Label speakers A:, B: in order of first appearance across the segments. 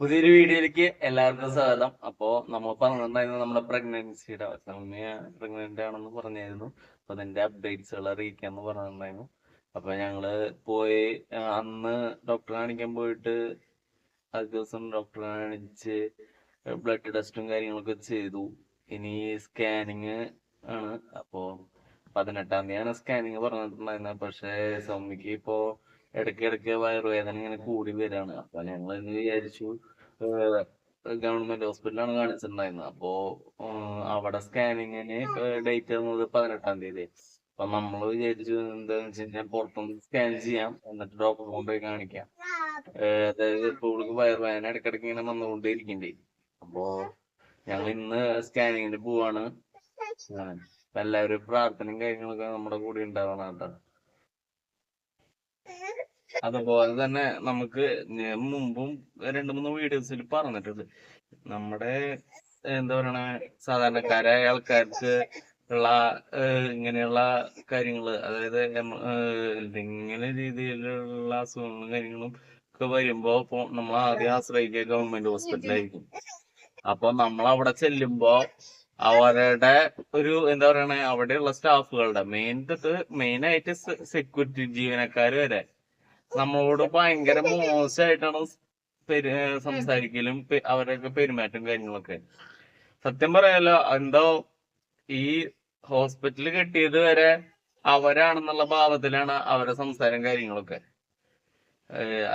A: പുതിയൊരു വീഡിയോയിലേക്ക് എല്ലാവർക്കും സ്വാഗതം. അപ്പോ നമ്മൾ പറഞ്ഞിട്ടുണ്ടായിരുന്നു നമ്മുടെ പ്രഗ്നൻസിയുടെ സൗമ്യ പ്രഗ്നന്റ് ആണെന്ന് പറഞ്ഞായിരുന്നു. അപ്പൊ അതിന്റെ അപ്ഡേറ്റ്സുകൾ അറിയിക്കാന്ന് പറഞ്ഞിട്ടുണ്ടായിരുന്നു. അപ്പൊ ഞങ്ങൾ പോയി അന്ന് ഡോക്ടറെ കാണിക്കാൻ പോയിട്ട് അത് ദിവസം ഡോക്ടറെ കാണിച്ച് ബ്ലഡ് ടെസ്റ്റും കാര്യങ്ങളൊക്കെ ചെയ്തു. ഇനി സ്കാനിങ് ആണ്. അപ്പോ പതിനെട്ടാം തീയതിയാണ് സ്കാനിങ് പറഞ്ഞിട്ടുണ്ടായിരുന്നത്. പക്ഷേ സൗമ്യക്ക് ഇപ്പോ ഇടയ്ക്ക് ഇടയ്ക്ക് വയറുവേദന ഇങ്ങനെ കൂടി വരികയാണ് അപ്പൊ ഞങ്ങൾ ഇന്ന് വിചാരിച്ചു ഗവൺമെന്റ് ഹോസ്പിറ്റലാണ് കാണിച്ചിട്ടുണ്ടായിരുന്നത്. അപ്പോ അവിടെ സ്കാനിങ്ങിന് ഡേറ്റ് തന്നത് പതിനെട്ടാം തീയതി. അപ്പൊ നമ്മൾ വിചാരിച്ചു എന്താന്ന് വെച്ച് കഴിഞ്ഞാൽ പുറത്തുനിന്ന് സ്കാൻ ചെയ്യാം. എന്നിട്ട് ഡോക്ടറെ കൊണ്ടുപോയി കാണിക്കാം. അതായത് ഇപ്പൊ ഇവൾക്ക് വയറുവേദന ഇടയ്ക്കിടയ്ക്ക് ഇങ്ങനെ വന്നുകൊണ്ടേ ഇരിക്കണ്ടേ അപ്പോ ഞങ്ങൾ ഇന്ന് സ്കാനിങ്ങിന് പോവാണ്. എല്ലാവരും പ്രാർത്ഥനയും കാര്യങ്ങളൊക്കെ നമ്മുടെ കൂടെ ഉണ്ടാവണം കേട്ടോ. അതുപോലെ തന്നെ നമുക്ക് മുമ്പും രണ്ട് മൂന്ന് വീഡിയോസിൽ പറഞ്ഞിട്ടുണ്ട്. നമ്മുടെ എന്താ പറയണ സാധാരണക്കാരായ ആൾക്കാർക്ക് ഉള്ള ഇങ്ങനെയുള്ള കാര്യങ്ങൾ അതായത് ഇങ്ങനെ രീതിയിലുള്ള അസുഖങ്ങളും കാര്യങ്ങളും ഒക്കെ വരുമ്പോ ഇപ്പൊ നമ്മൾ ആദ്യം ആശ്രയിക്കുക ഗവൺമെന്റ് ഹോസ്പിറ്റലായിരിക്കും അപ്പൊ നമ്മൾ അവിടെ ചെല്ലുമ്പോ അവരുടെ ഒരു എന്താ പറയണേ അവിടെയുള്ള സ്റ്റാഫുകളുടെ മെയിൻ മെയിൻ ആയിട്ട് സെക്യൂരിറ്റി ജീവനക്കാർ വരെ നമ്മളോട് ഭയങ്കര മോശമായിട്ടാണ് സംസാരിക്കലും അവരൊക്കെ പെരുമാറ്റം കാര്യങ്ങളൊക്കെ. സത്യം പറയാലോ എന്തോ ഈ ഹോസ്പിറ്റലിൽ കിട്ടിയത് വരെ അവരാണെന്നുള്ള ഭാവത്തിലാണ് അവരെ സംസാരം കാര്യങ്ങളൊക്കെ.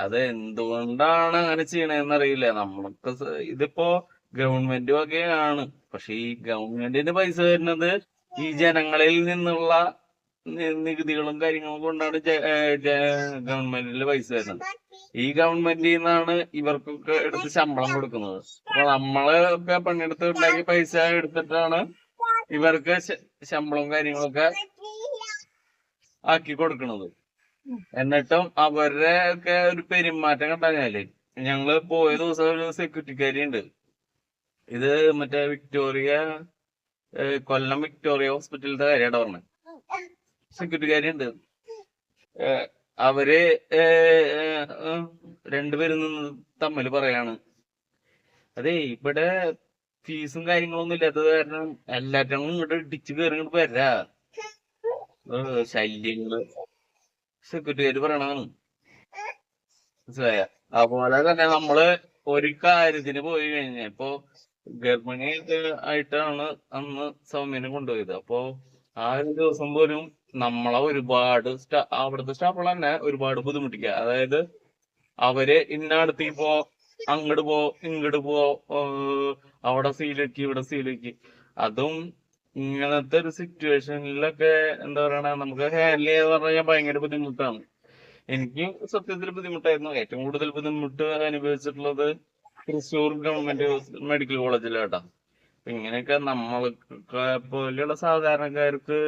A: അത് എന്തുകൊണ്ടാണ് അങ്ങനെ ചെയ്യണതെന്ന് അറിയില്ല നമ്മൾക്ക് ഇതിപ്പോ ഗവൺമെന്റ് വകയാണ്. പക്ഷെ ഈ ഗവൺമെന്റിന് പൈസ വരുന്നത് ഈ ജനങ്ങളിൽ നിന്നുള്ള നികുതികളും കാര്യങ്ങളും കൊണ്ടാണ് ഗവൺമെന്റിൽ പൈസ വരുന്നത്. ഈ ഗവൺമെന്റിൽ നിന്നാണ് ഇവർക്കൊക്കെ എടുത്ത് ശമ്പളം കൊടുക്കുന്നത്. അപ്പൊ നമ്മളൊക്കെ പണിയെടുത്ത് ഉണ്ടാക്കിയ പൈസ എടുത്തിട്ടാണ് ഇവർക്ക് ശമ്പളവും കാര്യങ്ങളൊക്കെ ആക്കി കൊടുക്കുന്നത് എന്നിട്ടും അവരുടെ ഒക്കെ ഒരു പെരുമാറ്റം കണ്ടാൽ ഞങ്ങൾ പോയ ദിവസം ഒരു സെക്യൂരിറ്റിക്കാരി ഉണ്ട് ഇത് മറ്റേ വിക്ടോറിയ കൊല്ലം വിക്ടോറിയ ഹോസ്പിറ്റലിലത്തെ കാര്യമാണ് പറഞ്ഞത് സെക്യൂരിറ്റിക്കാരി ഉണ്ട് ഏഹ് അവർ രണ്ടുപേരും നിന്ന് തമ്മിൽ പറയാണ്. അതെ ഇവിടെ ഫീസും കാര്യങ്ങളൊന്നും ഇല്ലാത്തത് കാരണം എല്ലാറ്റും ഇങ്ങോട്ട് ഇടിച്ച് കയറി ഇങ്ങോട്ട് വരാ. ശല്യങ്ങൾ. സെക്യൂരിറ്റിക്കാര് പറയണതാണ്. മനസ്സിലായ? അതുപോലെ തന്നെ നമ്മൾ ഒരു കാര്യത്തിന് പോയി കഴിഞ്ഞാൽ ഇപ്പൊ ഗർഭിണി ആയിട്ടാണ് അന്ന് സൗമ്യനെ കൊണ്ടുപോയത്. അപ്പൊ ആ ഒരു ദിവസം പോലും നമ്മളെ ഒരുപാട് സ്റ്റാ അവിടുത്തെ സ്റ്റാഫുകൾ തന്നെ ഒരുപാട് ബുദ്ധിമുട്ടിക്കുക അതായത് അവർ ഇന്നടത്തേക്ക് പോ അങ്ങോട്ട് പോ ഇങ്ങോട്ട് പോ അവിടെ സീലക്കി ഇവിടെ സീലക്കി അതും ഇങ്ങനത്തെ ഒരു സിറ്റുവേഷനിലൊക്കെ എന്താ പറയണ നമുക്ക് ഹാൻഡിൽ ചെയ്യാന്ന് പറഞ്ഞാൽ ഭയങ്കര ബുദ്ധിമുട്ടാണ്. എനിക്ക് സത്യത്തിൽ ബുദ്ധിമുട്ടായിരുന്നു. ഏറ്റവും കൂടുതൽ ബുദ്ധിമുട്ട് അനുഭവിച്ചിട്ടുള്ളത് തൃശ്ശൂർ ഗവൺമെന്റ് മെഡിക്കൽ കോളേജിലാട്ടാ. ഇങ്ങനെയൊക്കെ നമ്മൾക്ക് പോലെയുള്ള സാധാരണക്കാർക്ക്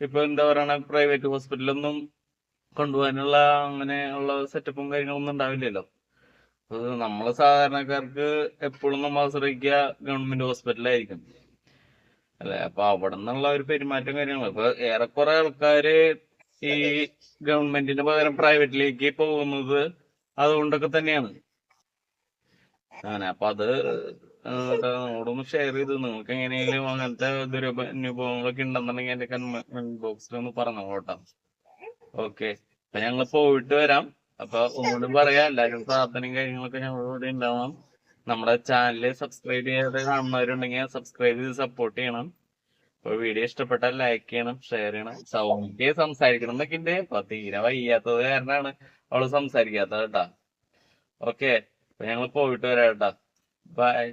A: ഇപ്പൊ എന്താ പറയണ പ്രൈവറ്റ് ഹോസ്പിറ്റലൊന്നും കൊണ്ടുപോകാനുള്ള അങ്ങനെയുള്ള സെറ്റപ്പും കാര്യങ്ങളൊന്നും ഉണ്ടാവില്ലല്ലോ. നമ്മൾ സാധാരണക്കാർക്ക് എപ്പോഴും നമ്മൾ ആശ്രയിക്കുക ഗവൺമെന്റ് ഹോസ്പിറ്റലായിരിക്കും അല്ലെ? അപ്പൊ അവിടെ നിന്നുള്ള ഒരു പെരുമാറ്റം കാര്യങ്ങൾ ഇപ്പൊ ഏറെക്കുറെ ആൾക്കാര് ഈ ഗവൺമെന്റിന് പകരം പ്രൈവറ്റിലേക്ക് പോകുന്നത് അതുകൊണ്ടൊക്കെ തന്നെയാണ്. അങ്ങനെ അപ്പൊ അത് നിങ്ങളോടൊന്ന് ഷെയർ ചെയ്ത് നിങ്ങൾക്ക് എങ്ങനെയെങ്കിലും അങ്ങനത്തെ ദുരനുഭവങ്ങളൊക്കെ ഉണ്ടെന്നുണ്ടെങ്കിൽ എന്റെ കമന്റ് ബോക്സിൽ ഒന്ന് പറഞ്ഞു കേട്ടോ ഓക്കെ അപ്പൊ ഞങ്ങൾ പോയിട്ട് വരാം. അപ്പൊ ഒന്നുകൂടി പറയാം. എല്ലാവരും പ്രാർത്ഥനയും കാര്യങ്ങളൊക്കെ ഞങ്ങളിവിടെ ഉണ്ടാവാം നമ്മുടെ ചാനൽ സബ്സ്ക്രൈബ് ചെയ്യാതെ കാണുന്നവരുണ്ടെങ്കിൽ സബ്സ്ക്രൈബ് ചെയ്ത് സപ്പോർട്ട് ചെയ്യണം. അപ്പൊ വീഡിയോ ഇഷ്ടപ്പെട്ടാൽ ലൈക്ക് ചെയ്യണം ഷെയർ ചെയ്യണം. സൗമ്യ സംസാരിക്കണം എന്നൊക്കെ ഉണ്ട്. അപ്പൊ തീരെ വയ്യാത്തത് കാരണമാണ് അവൾ സംസാരിക്കാത്തത് കേട്ടാ ഓക്കെ ഞങ്ങൾ പോയിട്ട് വരാം ബൈ